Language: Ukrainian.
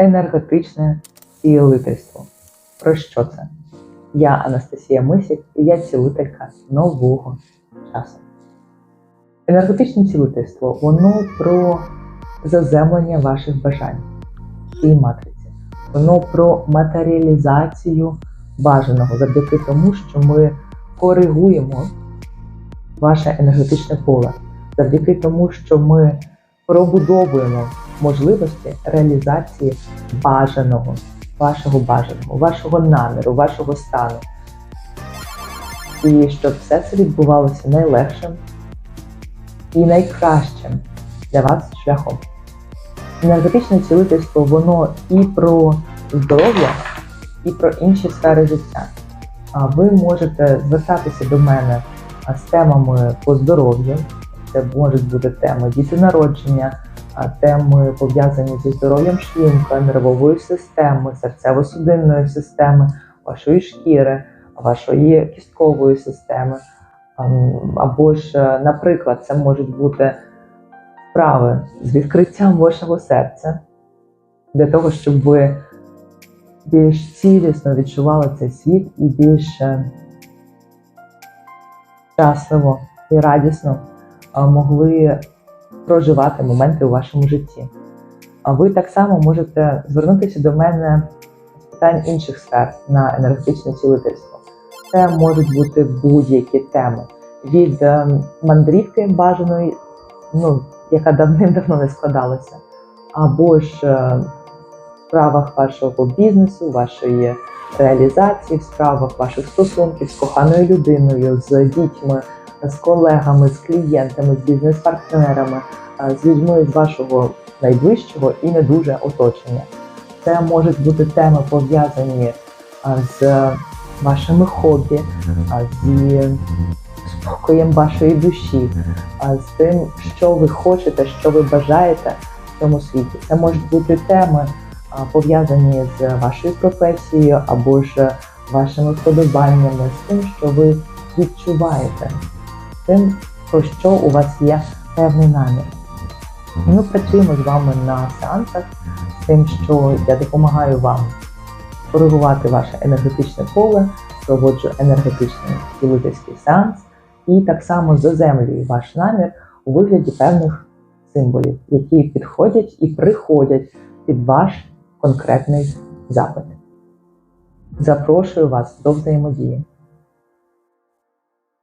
енергетичне цілительство. Про що це? Я Анастасія Мисік і я цілителька нового часу. Енергетичне цілительство воно про заземлення ваших бажань і матриці. Воно про матеріалізацію бажаного завдяки тому, що ми коригуємо ваше енергетичне поле, завдяки тому, що ми пробудовуємо можливості реалізації бажаного, вашого бажаного, вашого наміру, вашого стану. І щоб все це відбувалося найлегшим і найкращим для вас шляхом. Енергетичне цілительство воно і про здоров'я, і про інші сфери життя. А ви можете звертатися до мене з темами по здоров'ю. Це можуть бути теми дітонародження, теми пов'язані зі здоров'ям шлунка, нервової системи, серцево-судинної системи, вашої шкіри, вашої кісткової системи. Або ж, е, наприклад, це можуть бути вправи з відкриттям вашого серця для того, щоб ви більш цілісно відчували цей світ і більш е, щасливо і радісно могли проживати моменти у вашому житті. А ви так само можете звернутися до мене з питань інших сфер на енергетичне цілительство. Це можуть бути будь-які теми від е, мандрівки бажаної, ну, яка давним-давно не складалася, або ж е, в справах вашого бізнесу, вашої реалізації, в справах ваших стосунків з коханою людиною, з дітьми, з колегами, з клієнтами, з бізнес-партнерами, е, з людьми з вашого найближчого і не дуже оточення. Це можуть бути теми пов'язані е, з вашими хобі, а, зі спокоєм вашої душі, з тим, що ви хочете, що ви бажаєте в цьому світі. Це можуть бути теми пов'язані з вашою професією або ж вашими вподобаннями, з тим, що ви відчуваєте, тим, про що у вас є певний намір. І Ми працюємо з вами на сеансах з тим, що я допомагаю вам коригувати ваше енергетичне поле, проводжу енергетичний цілительський сеанс і так само заземлюю ваш намір у вигляді певних символів, які підходять і приходять під ваш конкретний запит. Запрошую вас до взаємодії.